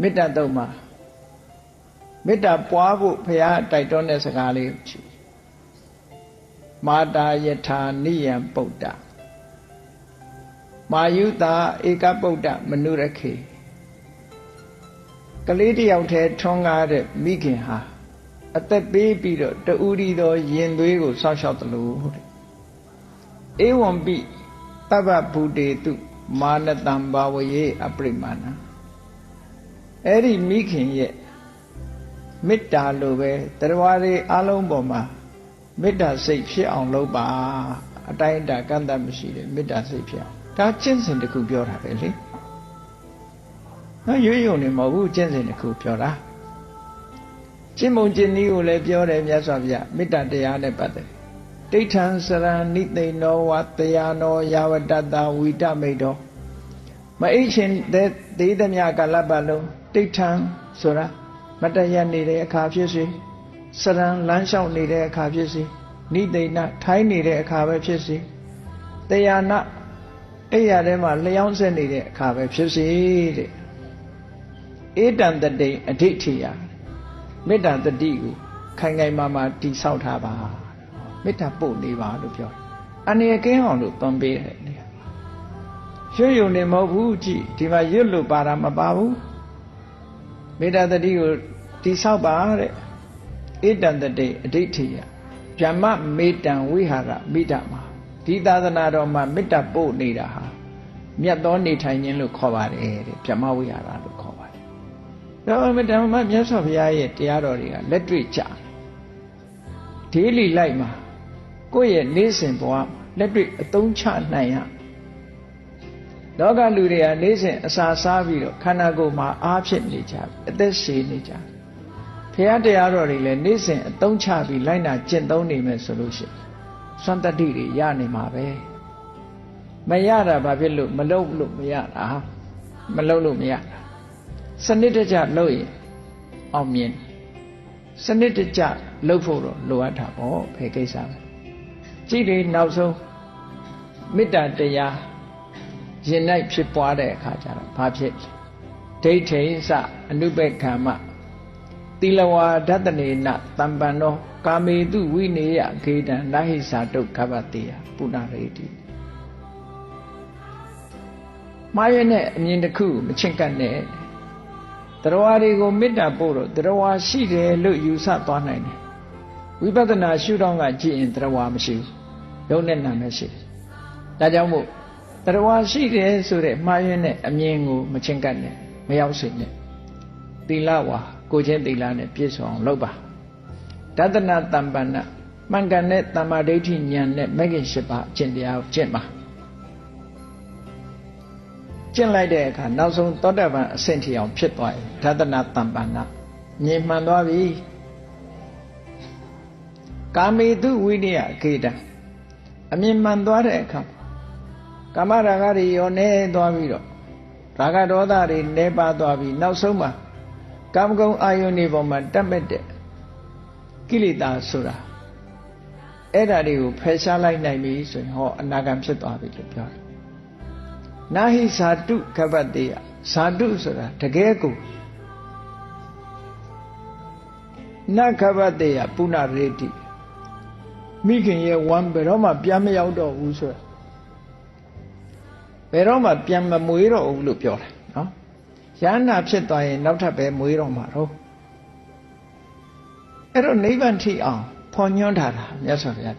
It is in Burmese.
မေတ္တာတုံမှာမေတ္တာပွားဖို့ဘုရားတိုက်တွန်းတဲ့စကားလေးကိုကြည့်မာတာယထာနိယံပုဒ္ဒမာယုတာဧကပုဒ္ဒမနုရခေကလေးတယောက်တည်းထွန်းကားတဲ့မိခင်ဟာအသက်ပေးပြီးတော့တူရီတော်ရင်သွေးကိုစောင့်ရှောက်တယ်လို့တဲ့ဧဝံပိတဗ္ဗဗုတေတုမာနတံဘာဝယေအပရိမာဏ အဲ့ဒီမိခင်ရဲ့မေတ္တာလိုပဲတရားတွေအလုံးပေါ်မှာမေတ္တာစိတ်ဖြစ်အောင်လုပ်ပါအတိုင်းအတာကန့်တတ်မရှိတဲ့မေတ္တာစိတ်ဖြစ်အောင်ဒါကျင့်စဉ်တစ်ခုပြောတာပဲလေနော်ရွေးယုံနေမဟုတ်ဘူးကျင့်စဉ်တစ်ခုပြောတာကျင့်မုံကျင့်နည်းကိုလည်းပြောတယ်မြတ်စွာဘုရားမေတ္တာတရားနဲ့ပတ်သက်တိဋ္ဌံစရဏိသိဏောဝတယာနောယာဝတတဝိတမိတ်တော်မအိတ်ရှင်တဲ့သေသမြကာလပတ်လုံး တိဋ္ဌံဆိုတာမတရနေတဲ့အခါဖြစ်စေစရံလမ်းလျှောက်နေတဲ့အခါဖြစ်စေနိသိဏထိုင်းနေတဲ့အခါပဲဖြစ်စေတရားနာအဲ့ရထဲမှာလျောင်းဆက်နေတဲ့အခါပဲဖြစ်စေတဲ့ဧတံတတိအဋိဋ္ဌိယမေတ္တာတတိကိုခိုင်ခိုင်မာမာတိဆောက်ထားပါမေတ္တာပို့နေပါလို့ပြောတယ်အန္တရာယ်ကင်းအောင်လို့သွန်ပေးတယ်နေရာရွှေယုံနေမဟုတ်ဘူးကြည်ဒီမှာရွတ်လို့ပါတာမပါဘူး မေတ္တာတတိကိုတိဆောက်ပါတဲ့ဧတံတတိအဋိဋ္ဌိယဗြဟ္မမေတ္တံဝိဟာရမိတ္တမှာဒီသာသနာတော်မှာမေတ္တာပို့နေတာဟာမြတ်သောနေထိုင်ခြင်းလို့ခေါ်ပါတယ်တဲ့ဗြဟ္မဝိဟာရလို့ခေါ်ပါတယ်။ဒါပေမဲ့ဓမ္မမြတ်စွာဘုရားရဲ့တရားတော်တွေကလက်တွေ့ကြဒေးလီလိုက်မှာကိုယ့်ရဲ့နေ့စဉ်ဘဝလက်တွေ့အသုံးချနိုင်ရ လောကလူတွေကနေ့စဉ်အစာစားပြီးတော့ခန္ဓာကိုယ်မှာအားဖြစ်နေကြအသက်ရှည်နေကြဘုရားတရားတော်တွေလည်းနေ့စဉ်အသုံးချပြီးလိုက်နာကျင့်သုံးနေမယ်ဆိုလို့ရှိရင်စွမ်းတတ္တိတွေရနေမှာပဲမရတာဘာဖြစ်လို့မလုပ်လို့မရတာမလုပ်လို့မရတာစနစ်တကျလုပ်ရင်အောင်မြင်စနစ်တကျလုပ်ဖို့တော့လိုအပ်တာပေါ့ဖယ်ကိစ္စပဲကြည့်လေနောက်ဆုံးမေတ္တာတရား ရင်၌ဖြစ်ပွားတဲ့အခါကျတော့ဘာဖြစ်ဒိဋ္ဌိစအနုပက္ခမတိလဝါဒတနေနတံပန္နောကာမေတုဝိနေယဂေတံနာဟိစာတုခဘတေယပုဏ္ဏရေတိမာရနဲ့အမြင်တစ်ခုမချင့်ကပ်နဲ့တရားတွေကိုမေတ္တာပို့တော့တရားရှိတယ်လို့ယူဆသွားနိုင်တယ်ဝိပဿနာရှုထောင့်ကကြည့်ရင်တရားမရှိဘူးရုပ်နဲ့နာမဲ့ရှိတယ်ဒါကြောင့်မို့ တရားရှိတယ်ဆိုတဲ့မှားယွင်းတဲ့အမြင်ကိုမချင့်ကပ်နဲ့မရောက်စေနဲ့သီလဝါကိုချင်းသီလနဲ့ပြည့်စုံအောင်လုပ်ပါတတနာတမ္ပန္နမှန်ကန်တဲ့တမ္မာဒိဋ္ဌိဉာဏ်နဲ့မဂ္ဂင်၈ပါးအကျင့်တရားကိုကျင့်ပါကျင့်လိုက်တဲ့အခါနောက်ဆုံးသောတပန်အဆင့်ထီအောင်ဖြစ်သွားရင်ဒသနာတမ္ပန္နမြင်မှန်သွားပြီကာမေတုဝိနည်းအခေတံအမြင်မှန်သွားတဲ့အခါ ကာမရာဂတွေရောနေသွားပြီးတော့ရာဂဒေါသတွေနေပါသွားပြီးနောက်ဆုံးမှာကာမဂုဏ်အာယုန်တွေပေါ်မှာတက်မဲ့တဲ့ကိလေသာဆိုတာအဲ့ဓာတွေကိုဖယ်ရှားလိုက်နိုင်ပြီဆိုရင်ဟောအနာဂံဖြစ်သွားပြီလို့ပြောတယ်။နာဟိဇာတုကပ္ပတေယဇာတုဆိုတာတကယ်ကိုနခပ္ပတေယပုဏ္ဏရေတိမိခင်ရဲ့ဝမ်းဘယ်တော့မှပြန်မရောက်တော့ဘူးဆိုတာ ဘယ်တော့မှပြန်မမွေးတော့ဘူးလို့ပြောတယ်နော်။ရဟန္တာဖြစ်သွားရင်နောက်ထပ်ပဲမွေးတော့မှာတော့အဲ့တော့နိဗ္ဗာန်ထိအောင်ဖော်ညွှန်းထားတာမြတ်စွာဘုရား